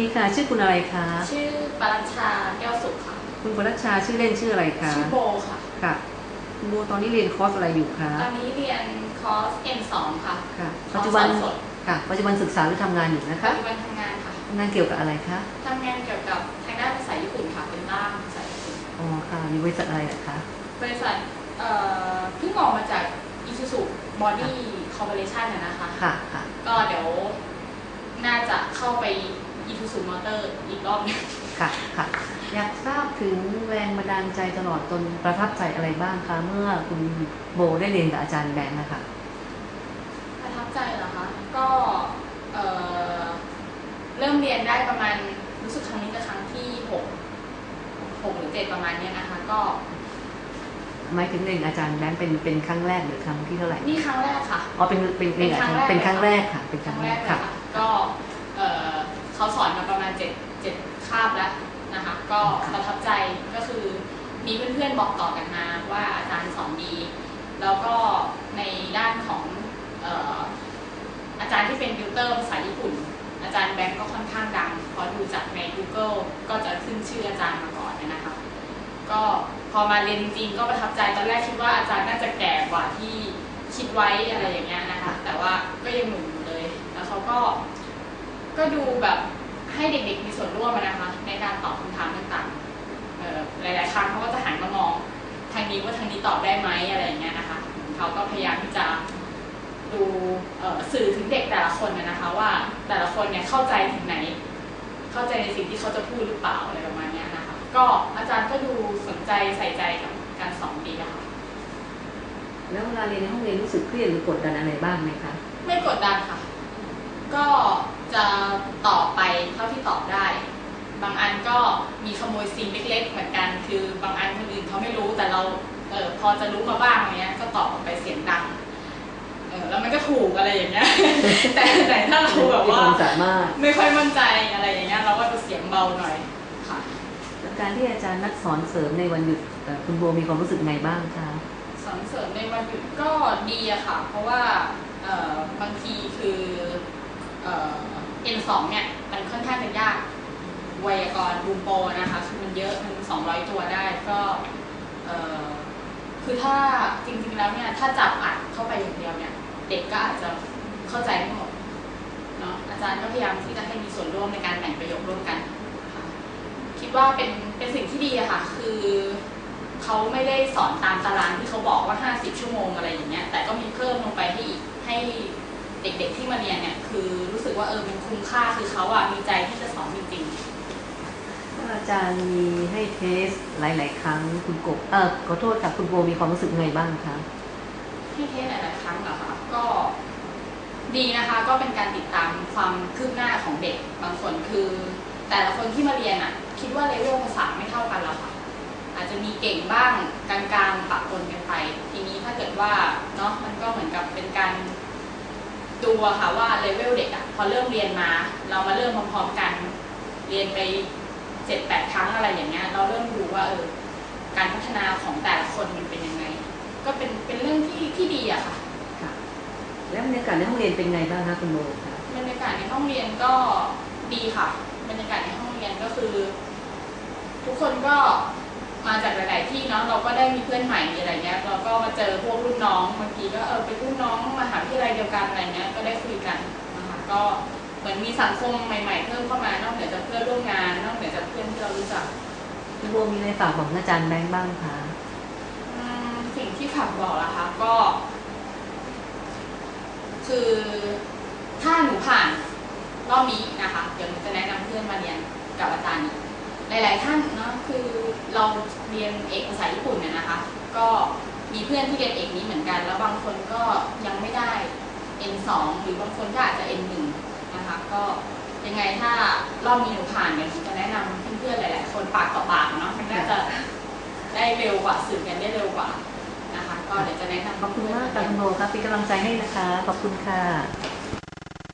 ดีค่ะ ชื่อคุณอะไรคะ ชื่อปรัญชาแก้วสุขค่ะ คุณปรัชชาชื่อเล่นชื่ออะไรคะ ชื่อโบค่ะ ค่ะคุณโบตอนนี้เรียนคอร์สอะไรอยู่คะ ตอนนี้เรียนคอร์ส N2 ค่ะ ค่ะคอปัจร์สจุบันสอนสดค่ะ ปัจจุบันศึกษาหรือทำงานอยู่นะปัคะจจุบันทำงานค่ะทำงานเกี่ยวกับอะไรคะทำงานเกี่ยวกับทางด้านภาษาญี่ปุ่นค่ะ เป็นล่ามภาษาญี่ปุ่น อ๋อค่ะอยู่บริษัทอะไรนะคะ บริษัท เอ่อ เพิ่งออกมาจาก Isuzu Body Corporation นะนะคะค่ะค่ะ ก็เดี๋ยวน่าจะเข้าไป Isuzu Motor อีกรอบหนึง ค่ะค่ะ อยากทราบถึงแรงบันดาลใจตลอดจนประทับใจอะไรบ้างคะ เมื่อคุณโบได้เรียนกับอาจารย์แบงค์นะคะประทับใจเหรอคะ ก็เอ่อเริ่มเรียนได้ประมาณรู้สึกครั้งนี้จะครั้งที่หกหกหรือเจ็ดประมาณเนี้ยนะคะ ก็หมายถึงเรียนกับอาจารย์แบงค์เป็นเป็นครั้งแรกหรือครั้งที่เท่าไหร่นี่ครั้งแรกค่ะ อ๋อเป็นเป็นเป็นอาจารย์เป็นครั้งแรกค่ะ เป็นคครั้รั้งงแรแรกกเลยค่ะ ค่ะ ก็ เอ่อเขาสอนมาประมาณเจ็ดเจ็ดคาบแล้วนะคะ ก็ประทับใจก็คือมีเพื่อนๆบอกต่อกันมาว่าอาจารย์สอนดี แล้วก็ในด้านของเอ่ออาจารย์ที่เป็นติวเตอร์ภาษาญี่ปุ่น อาจารย์แบงก์ก็ค่อนข้างดังเพราะดูจากใน Google ก็จะขึ้นชื่ออาจารย์มาก่อนนะคะก็พอมาเรียนจริงๆก็ประทับใจตอนแรกคิดว่าอาจารย์น่าจะแก่กว่าที่คิดไว้อะไรอย่างเงี้ยนะคะ แต่ว่าก็ยังหนุ่มอยู่เลย แล้วเขาก็ก็ดูแบบ ให้เด็กๆมีส่วนร่วมอะนะคะ ในการตอบคำถามต่างๆเอ่อหลายๆครั้งเขาก็จะหันมามองทางนี้ว่าทางนี้ตอบได้ไหมอะไรอย่างเงี้ยนะคะเขาก็พยายามที่จะดูเอ่อสื่อถึงเด็กแต่ละคนนะนะคะ ว่าแต่ละคนเนี่ยเข้าใจถึงไหน เข้าใจในสิ่งที่เขาจะพูดหรือเปล่าอะไรประมาณเนี้ยนะคะ ก็อาจารย์ก็ดูสนใจใส่ใจกับการสอนดีอะค่ะแล้วเวลาเรียนในห้องเรียนรู้สึกเครียดหรือกดดันอะไรบ้างไหมคะไม่กดดันค่ะ ก็ จะตอบไปเท่าที่ตอบได้ บางอันก็มีขโมยซีนเล็ก ๆ เหมือนกัน คือบางอันคนอื่นเขาไม่รู้แต่เราเออพอจะรู้มาบ้างอะไรเงี้ยก็ตอบออกไปเสียงดังเออแล้วมันก็ถูกอะไรอย่างเงี้ย แต่แต่ถ้าเราแบบมีว่าความสามารถไม่ค่อยมั่นใจอะไรอย่างเงี้ยเราก็จะเสียงเบาหน่อยค่ะแล้วการที่อาจารย์นัดสอนเสริมในวันหยุดเอ่อคุณโบมีความรู้สึกไงบ้างคะสอนเสริมในวันหยุดก็ดีอะค่ะ เพราะว่าเอ่อบางทีคือเอ่อ N2 เนี่ยมันค่อนข้างจะยากไวยากรณ์บูมโปนะคะคือมันเยอะมัน200 ตัวได้ก็คือถ้าจริงๆแล้วเนี่ยถ้าจับอัดเข้าไปอย่างเดียวเนี่ยเด็กก็อาจจะเข้าใจไม่หมดเนาะอาจารย์ก็พยายามที่จะให้มีส่วนร่วมในการแต่งประโยคร่วมกันคิดว่าเป็นเป็นสิ่งที่ดีอะค่ะ คือเขาไม่ได้สอนตามตารางที่เขาบอกว่า 50 ชั่วโมงอะไรอย่างเงี้ยแต่ก็มีเพิ่มลงไปให้อีกให้ เด็กๆที่มาเรียนเนี่ยคือรู้สึกว่าเออมันคุ้มค่าคือเขาอะมีใจที่จะสอนจริงถ้าอาจารย์มีให้เทสหลาย ๆ ครั้งคุณกบเออขอโทษค่ะคุณโบมีความรู้สึกไงบ้างคะๆให้เทสหลายๆครั้งเหรอคะก็ดีนะคะก็เป็นการติดตามความคืบหน้าของเด็กบางคนคือ แต่ละคนที่มาเรียนอะคิดว่าเลเวลภาษาไม่เท่ากันหรอกค่ะอาจจะมีเก่งบ้างกลางๆปะปนกันไป ทีนี้ถ้าเกิดว่าเนาะมันก็เหมือนกับเป็นการ ดูอะค่ะว่าเลเวลเด็กอะพอเริ่มเรียนมา เรามาเริ่มพร้อมๆกัน เรียนไปเจ็ดแปดครั้งอะไรอย่างเงี้ยเราเริ่มดูว่าเออการพัฒนาของแต่ละคนมันเป็นยังไง ก็เป็นเป็นเรื่องที่ที่ดีอะค่ะค่ะแล้วบรรยากาศในห้องเรียนเป็นไงบ้างคะคุณโบคะบรรยากาศในห้องเรียนก็ดีค่ะ บรรยากาศในห้องเรียนก็คือ ทุกคนก็ มาจากหลายๆที่เนาะเราก็ได้มีเพื่อนใหม่มีอะไรเงี้ยเราก็มาเจอพวกรุ่นน้องบางทีก็เออเป็นรุ่นน้องมหาวิทยาลัยเดียวกันอะไรเงี้ยก็ได้คุยกันนะคะก็เหมือนมีสังคมใหม่ ๆ เพิ่มเข้ามานอกเหนือจากเพื่อนร่วมงานนอกเหนือจากเพื่อนที่เรารู้จักคุณโบมีอะไรฝากบอกอาจารย์แบงค์บ้างคะสิ่งที่ฝากบอกนะคะก็ คือถ้าหนูผ่านรอบนี้นะคะ เดี๋ยวหนูจะแนะนำเพื่อนมาเรียนกับอาจารย์อีก หลาย ๆ ท่านเนาะคือเราเรียนเอกภาษาญี่ปุ่นเนี่ยนะคะ ก็มีเพื่อนที่เรียนเอกนี้เหมือนกัน แล้วบางคนก็ยังไม่ได้ N2 หรือบางคนก็อาจจะ N1 นะคะก็ยังไงถ้ารอบนี้หนูผ่านเนี่ยหนูจะแนะนำเพื่อนๆหลาย ๆ คนปากต่อปากเนาะมันน่าจะได้เร็วกว่าสื่อกันได้เร็วกว่านะคะ ก็เดี๋ยวจะแนะนำขอบคุณมากค่ะคุณโบครับเป็นกำลังใจให้นะคะ ขอบคุณค่ะ